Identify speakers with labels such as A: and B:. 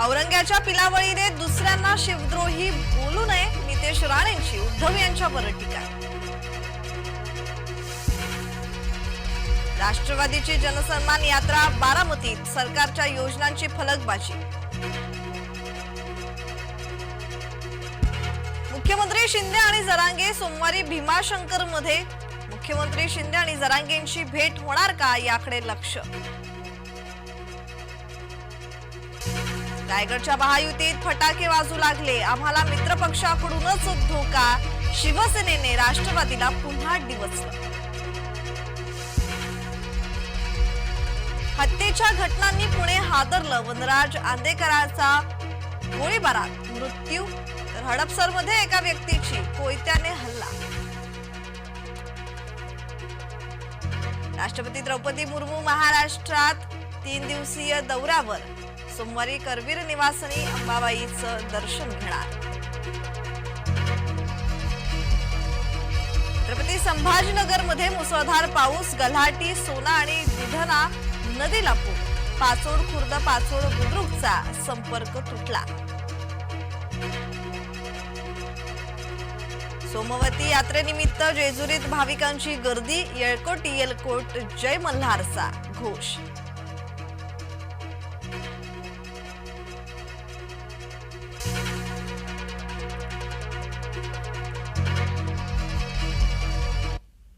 A: औरंग्याच्या पिलावळीने दुसऱ्यांना शिवद्रोही बोलू नये नितेश राणेंची उद्धव यांच्यावर टीका. राष्ट्रवादीची जनसन्मान यात्रा बारामतीत सरकारच्या योजनांची फलकबाजी. मुख्यमंत्री शिंदे आणि जरांगे सोमवारी भीमाशंकरमध्ये मुख्यमंत्री शिंदे आणि जरांगेंची भेट होणार का याकडे लक्ष? रायगडच्या महायुतीत फटाके वाजू लागले. आम्हाला मित्रपक्षाकडूनच धोका. शिवसेनेने राष्ट्रवादीला पुन्हा डिवचलं. हत्येच्या घटनांनी पुणे हादरलं. वनराज आंदेकरांचा गोळीबारात मृत्यू तर हडपसरमध्ये एका व्यक्तीची कोयत्याने हल्ला. राष्ट्रपती द्रौपदी मुर्मू महाराष्ट्रात तीन दिवसीय दौऱ्यावर. सोमवारी करवीर निवासनी अंबाबाईचं दर्शन घेणार. छत्रपती संभाजीनगरमध्ये मुसळधार पाऊस गल्हाटी सोना आणि दुधना नदीला पूर. पाचोड खुर्द पाचोड बुद्रुकचा संपर्क तुटला. सोमवती यात्रेनिमित्त जेजुरीत भाविकांची गर्दी येळकोट येलकोट जय मल्हारचा घोष.